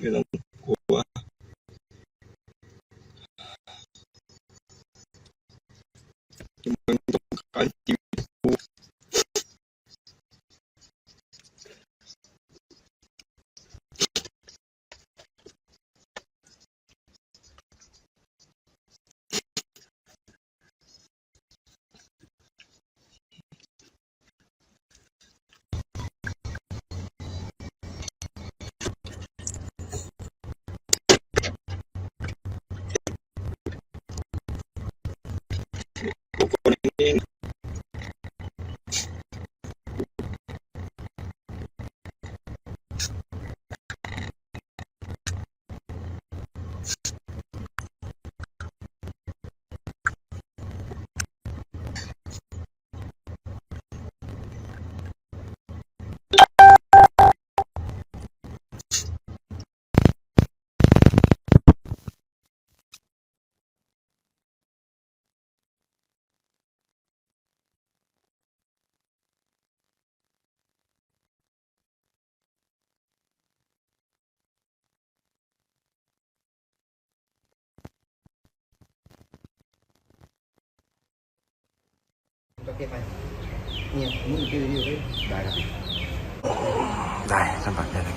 ไม่ ค นเองโอเคไปเนี่ยมึงคืออยู่ด้วยได้ครับได้สัมผัสได้เลย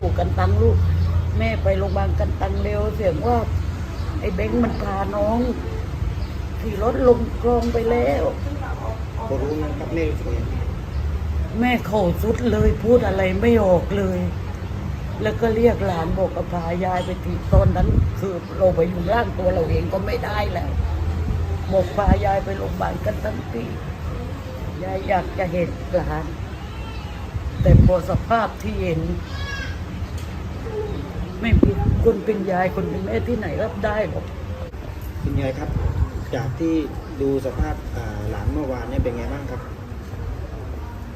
ปลูกกันตังลูก แม่ไปโรงพยาบาลกันตังเร็วเสียงว่า ไอ้เบ้งมันพาน้องขี่รถลงคลองไปแล้วพอรู้นะครับแม่รู้สึกยังไงแม่เข่าสุดเลยพูดอะไรไม่ออกเลย แล้วก็เรียกหลานบอกกับพายายไปทีตอนนั้น คือเราไปอยู่ร่างตัวเราเองก็ไม่ได้แล้วบอกพายายไปโรงพยาบาลกันทั้งปียายอยากจะเห็นหลาน แต่พอสภาพที่เห็น ไม่มีคนเป็นยายคนเป็นแม่ที่ไหนรับได้หรอกคุณยายครับ จากที่ดูสภาพอ่าหลานเมื่อวานเนี่ยเป็นไงบ้างครับ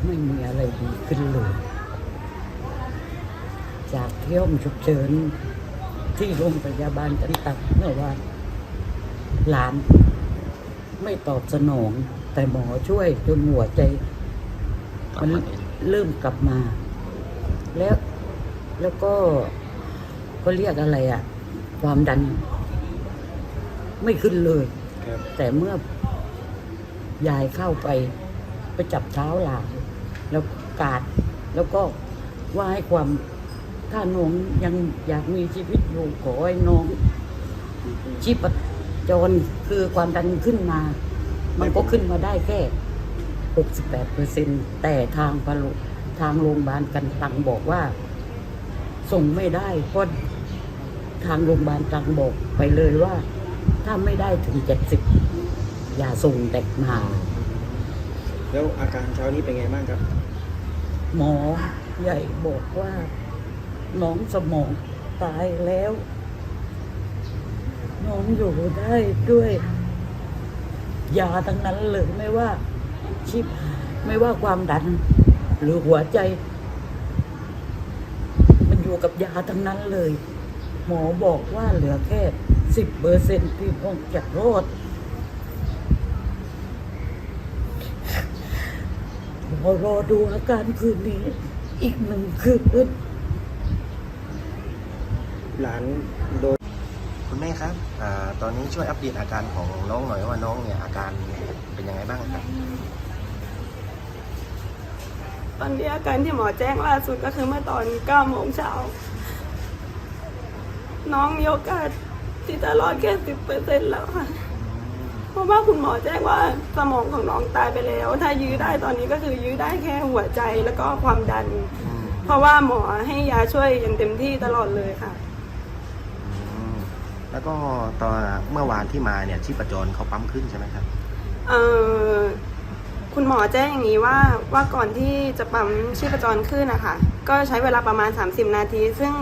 ไม่มีอะไรดีขึ้นเลย จากเที่ยวฉุกเฉินที่โรงพยาบาลกันตักเมื่อวานหลานไม่ตอบสนอง แต่หมอช่วยจนหัวใจมันเริ่มกลับมา แล้วแล้วก็ก็เรียกอะไรอะความดัน ไม่ขึ้นเลย แต่เมื่อยายเข้าไปไปจับเท้าหลานแล้วกาด แล้วก็ว่าให้ความ ถ้าน้องยังอยากมีชีวิตอยู่ขอให้น้องชีพจรคือความดันขึ้นมา มันก็ขึ้นมาได้แค่68เปอร์เซ็นแต่ทางพลุทางโรงพยาบาลกันตังบอกว่า ส่งไม่ได้เพราะทางโรงพยาบาลตังบอกไปเลยว่า ถ้าไม่ได้ถึง 70 อย่าส่งเด็กมา แล้วอาการเช้านี้เป็นไงบ้างครับ หมอใหญ่บอกว่า น้องสมองตายแล้ว น้องอยู่ได้ด้วยยาทั้งนั้นเลยไม่ว่าชิปไม่ว่าความดัน หรือหัวใจ มันอยู่กับยาทั้งนั้นเลย หมอบอกว่าเหลือแค่สิบเปอร์เซ็นต์ที่น้องจะรอดรอรอดูอาการคืนนี้ อีกหนึ่งคืน หลานโดนคุณแม่ครับอ่าตอนนี้ช่วยอัปเดตอาการของน้องหน่อยว่าน้องเนี่ยอาการเป็นยังไงบ้างครับ ตอนนี้อาการที่หมอแจ้งล่าสุดก็คือเมื่อตอน9โมงเช้า น้องมีโอกาสที่จะรอดแค่สิบเปอร์เซ็นแล้วค่ะ เพราะว่าคุณหมอแจ้งว่าสมองของน้องตายไปแล้ว ถ้ายื้อได้ตอนนี้ก็คือยื้อได้แค่หัวใจแล้วก็ความดัน เพราะว่าหมอให้ยาช่วยอย่างเต็มที่ตลอดเลยค่ะอืม แล้วก็ตอนเมื่อวานที่มาเนี่ยชีพจรเขาปั๊มขึ้นใช่ไหมครับเอ่อคุณหมอแจ้งอย่างนี้ว่าว่าก่อนที่จะปั๊มชีพจรขึ้นนะคะก็ใช้เวลาประมาณ 30 นาที ซึ่ง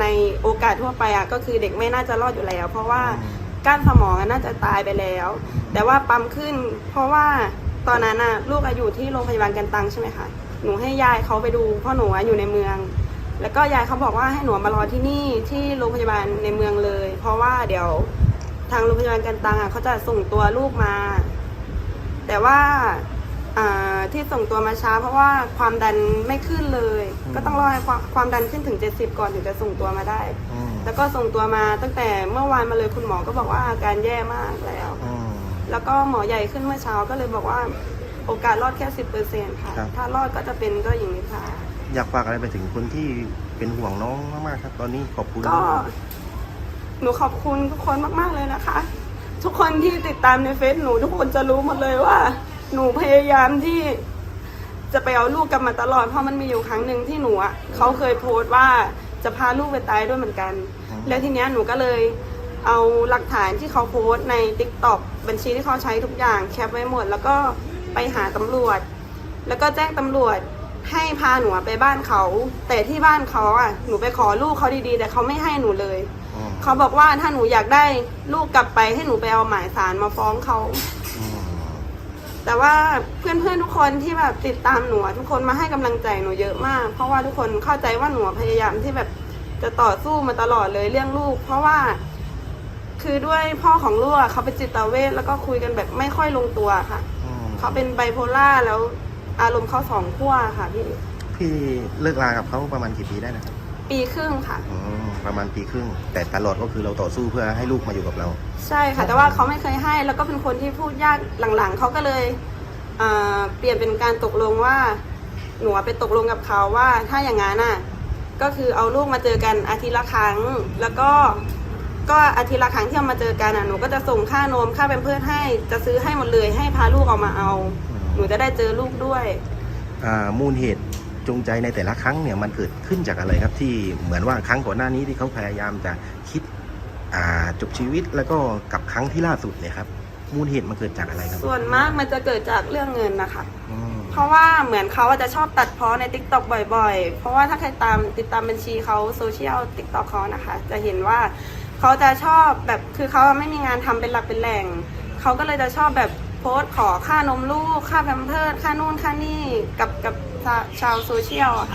ในโอกาสทั่วไปอะก็คือเด็กไม่น่าจะรอดอยู่แล้ว เพราะว่าก้านสมองอะน่าจะตายไปแล้ว แต่ว่าปั๊มขึ้น เพราะว่าตอนนั้นน่ะลูกอะอยู่ที่โรงพยาบาลกันตังใช่ไหมคะหนูให้ยายเขาไปดูเพราะหนูอะอยู่ในเมือง แล้วก็ยายเขาบอกว่าให้หนูมารอที่นี่ที่โรงพยาบาลในเมืองเลย เพราะว่าเดี๋ยวทางโรงพยาบาลกันตังอะเขาจะส่งตัวลูกมา แต่ว่าอ่าที่ส่งตัวมาช้า เพราะว่าความดันไม่ขึ้นเลยอืมก็ต้องรอให้ความความดันขึ้นถึง 70 ก่อนถึงจะส่งตัวมาได้อืมแล้วก็ส่งตัวมาตั้งแต่เมื่อวานมาเลยคุณหมอก็บอกว่าอาการแย่มากแล้วอืมแล้วก็หมอใหญ่ขึ้นเมื่อเช้าก็เลยบอกว่าโอกาสรอดแค่สิบเปอร์เซ็นต์ค่ะครับถ้ารอดก็จะเป็นเจ้าหญิงนิทรา อยากฝากอะไรไปถึงคนที่เป็นห่วงน้องมากๆครับ ตอนนี้ขอบคุณก็หนูขอบคุณทุกคนมากๆเลยนะคะ ทุกคนที่ติดตามในเฟซหนูทุกคนจะรู้หมดเลยว่า หนูพยายามที่จะไปเอาลูกกลับมาตลอดเพราะมันมีอยู่ครั้งหนึ่งที่หนูอะเขาเคยโพสต์ว่าจะพาลูกไปตายด้วยเหมือนกัน แล้วทีเนี้ยหนูก็เลยเอาหลักฐานที่เขาโพสต์ใน t ิ k t o k บัญชีที่เขาใช้ทุกอย่างแคปไว้หมด แล้วก็ไปหาตำรวจ แล้วก็แจ้งตำรวจ ให้พาหนูไปบ้านเขา แต่ที่บ้านเขาอะหนูไปขอลูกเขาดีๆ แต่เขาไม่ให้หนูเลย อืมเขาบอกว่าถ้าหนูอยากได้ลูกกลับไปให้หนูไปเอาหมายสารมาฟ้องเขา อืมแต่ว่าเพื่อนๆทุกคนที่แบบติดตามหนูอะทุกคนมาให้กำลังใจหนูเยอะมาก เพราะว่าทุกคนเข้าใจว่าหนูพยายามที่แบบจะต่อสู้มาตลอดเลยเรื่องลูก เพราะว่า คือด้วยพ่อของลูกอะเขาเป็นจิตเวชแล้วก็คุยกันแบบไม่ค่อยลงตัวค่ะ อืมเขาเป็นไบโพล่าแล้ว อารมณ์เขาสองขั้วค่ะพี่ พี่เลิกลากับเขาประมาณกี่ปีได้นะครับ ปีครึ่งค่ะ อืมประมาณปีครึ่ง แต่ตลอดก็คือเราต่อสู้เพื่อให้ลูกมาอยู่กับเรา ใช่ค่ะ แต่ว่าเขาไม่เคยให้ แล้วก็เป็นคนที่พูดยากหลังๆเขาก็เลยเอ่อเปลี่ยนเป็นการตกลงว่า หนูอะไปตกลงกับเขาว่า ถ้าอย่างนั้นน่ะ ก็คือเอาลูกมาเจอกันอาทิตย์ละครั้ง แล้วก็ก็อาทิตย์ละครั้งที่เอามาเจอกันอะหนูก็จะส่งค่านมค่าเป็นเพื่อนให้จะซื้อให้หมดเลยให้พาลูกออกมาเอา หนูจะได้เจอลูกด้วย อ่ามูลเหตุจูงใจในแต่ละครั้งเนี่ยมันเกิดขึ้นจากอะไรครับที่เหมือนว่าครั้งก่อนหน้านี้ที่เขาพยายามจะคิดอ่าจบชีวิตแล้วก็กับครั้งที่ล่าสุดเนี่ยครับมูลเหตุมันเกิดจากอะไรครับส่วนมากมันจะเกิดจากเรื่องเงินนะคะ อืมเพราะว่าเหมือนเขาอะจะชอบตัดพ้อใน t ิ k t o k บ่อยๆ เพราะว่าถ้าใครตามติดตามบัญชีเขาโซเชียล t ิ k t o k เขานะคะ จะเห็นว่าเขาจะชอบแบบคือเขาไม่มีงานทำเป็นหลักเป็นแหล่ง เขาก็เลยจะชอบแบบโพสต์ขอค่านมลูก ค่าแพมเพิร์ดค่านู่นค่านี่กับกับชาวโซเชียลอะค่ะ